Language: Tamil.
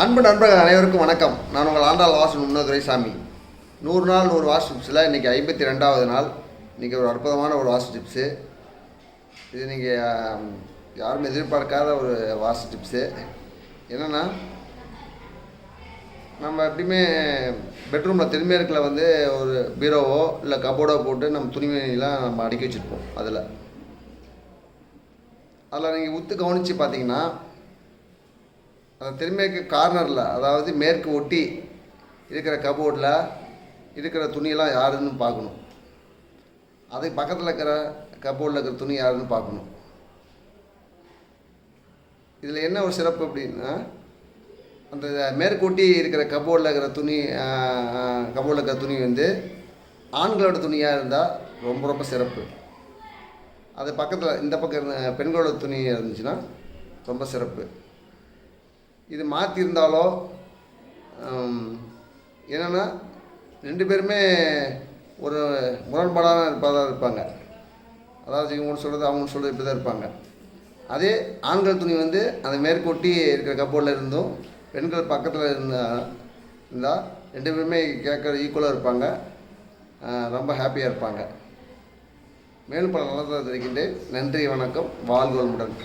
அன்பு நண்பர்கள் அனைவருக்கும் வணக்கம். நான் உங்கள் ஆண்டாள் வாசன் உன்னதுரைசாமி நூறு நாள் நூறு வாசு டிப்ஸில் இன்றைக்கி ஐம்பத்தி ரெண்டாவது நாள். இன்றைக்கி ஒரு அற்புதமான ஒரு வாசு டிப்ஸு இது நீங்கள் யாரும் எதிர்பார்க்காத ஒரு வாசு டிப்ஸு என்னென்னா நம்ம எப்படியுமே பெட்ரூமில் தென்மேற்கில் வந்து ஒரு பீரோவோ இல்லை கபோர்டோ போட்டு நம்ம துணிமணிலாம் நம்ம அடுக்கி வச்சுருப்போம் அதில். அதில் நீங்கள் உத்து கவனித்து பார்த்தீங்கன்னா அந்த திருமேற்கு கார்னரில் அதாவது மேற்கு ஒட்டி இருக்கிற கபோர்டில் இருக்கிற துணியெல்லாம் யாருன்னு பார்க்கணும். அதுக்கு பக்கத்தில் இருக்கிற கபோர்டில் இருக்கிற துணி யாருன்னு பார்க்கணும். இதில் என்ன ஒரு சிறப்பு அப்படின்னா அந்த மேற்கொட்டி இருக்கிற கபோர்டில் இருக்கிற துணி கபோர்டில் இருக்கிற துணி வந்து ஆண்களோட துணியாக இருந்தால் ரொம்ப ரொம்ப சிறப்பு. அது பக்கத்தில் இந்த பக்கம் இருந்த பெண்களோட துணி இருந்துச்சுன்னா ரொம்ப சிறப்பு. இது மாற்றிருந்தாலோ என்னென்னா ரெண்டு பேருமே ஒரு முரண்பாடான இருப்பதாக இருப்பாங்க. அதாவது இவங்க சொல்கிறது அவங்க சொல்கிறது இப்படி தான் இருப்பாங்க. அதே ஆண்கள் துணி வந்து அந்த மேற்கொட்டி இருக்கிற கப்போர்டில் இருந்தும் பெண்கள் பக்கத்தில் இருந்தால் இருந்தால் ரெண்டு பேருமே கேட்குற ஈக்குவலாக இருப்பாங்க. ரொம்ப ஹாப்பியாக இருப்பாங்க. மேலும் பல நல்லதாக தெரிவிக்கின்றேன். நன்றி வணக்கம். வாழ்வுடன்